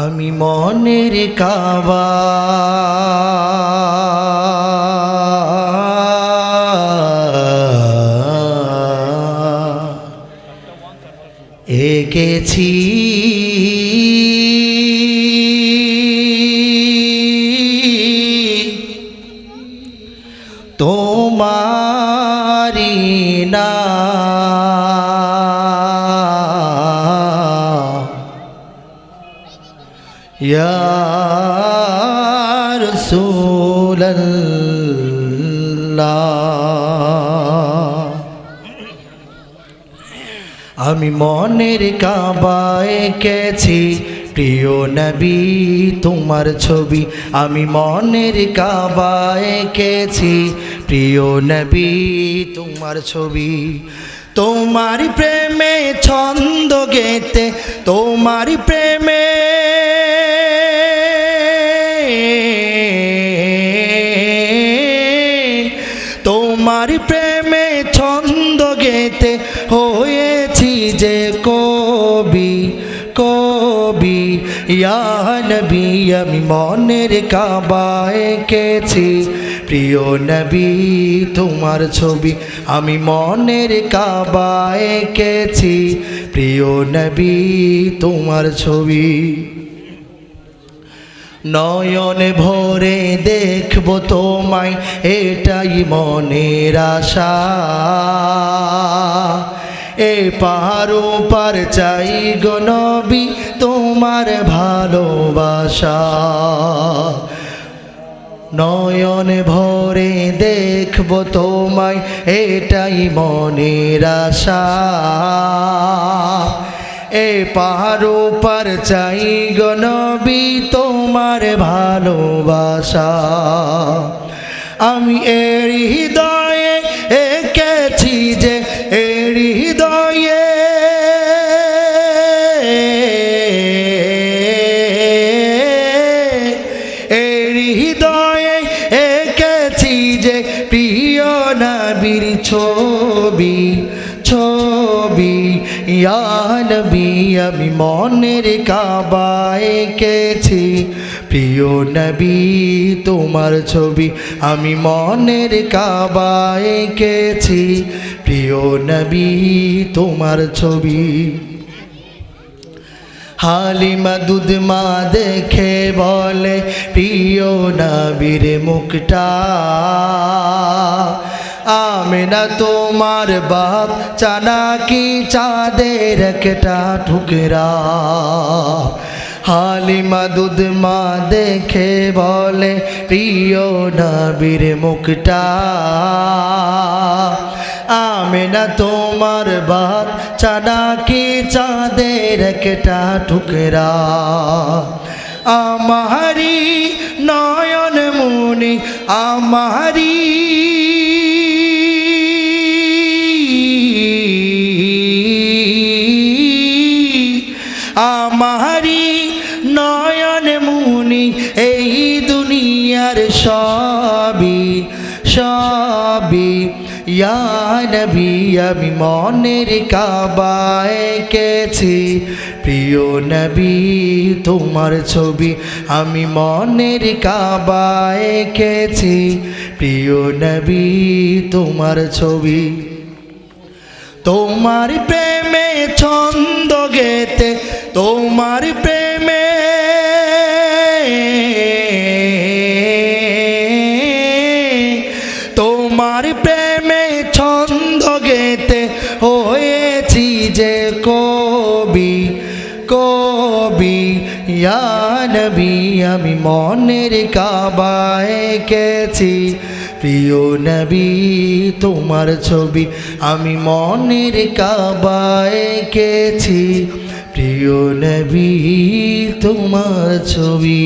আমি মনের কাবা। তোমারি রসুল্লাহ আমি মনের কাবায় কেছি প্রিয় নবী, তোমার ছবি। আমি মনের কাবায় কেছি প্রিয় নবী, তোমার ছবি। তোমার প্রেমে ছন্দ গেতে তোমার প্রেমে তোমার প্রেমে ছন্দ গেতে হয়েছি যে কবি কবি। নবী, আমি মনের কাবায় কেছি প্রিয় নবী, তোমার ছবি, আমি মনের কাবায় কেছি প্রিয় নবী, তোমার ছবি। নয়নে ভরে দেখব তোমায়, এটাই মনের আশা। এ পাহাড় পার চাই গো নবী, তোমার ভালোবাসা। নয়নে ভরে দেখব তোমায়, এটাই মনের আশা। এ পাহাড় পার চাই গনবি তোমার ভালোবাসা। আমি এড়ি হৃদয়ে এঁকেছি যে এর ইয়া নবী, আমি মনের কাবায় এঁকেছি। প্রিয় নবী, তোমার ছবি আমি মনের কাবায় এঁকেছি। প্রিয় নবী, তোমার ছবি হালিমা দুধ মা দেখে বলে, প্রিয় নবীর মুখটা আমেনা, তোমার বাপ চানা কি চাঁদের একটা টুকরা হালিমা দুধ মা দেখে বলে, প্রিয় নবীর মুখটা। আমেনা, তোমার বাপ চানা কি চাঁদের একটা টুকরা আমারি নয়ন মুনি, আমারি আমারি নয়ন মুনি, এই দুনিয়ার ইয়া নবী, আমি মনের কাবায় কেছি প্রিয় নবী, তোমার ছবি আমি মনের কাবায় কেছি প্রিয় নবী, তোমার ছবি, তোমার প্রেমে ছন্দ গেতে তোমার প্রেমে। তোমার প্রেমে ছন্দ গেতে হয়েছি যে কবি কবি নবী, আমি মনের কাবায় কেছি প্রিয় নবী তোমার ছবি আমি মনের কাবায় কেছি প্রিয় নবী তোমার ছবি।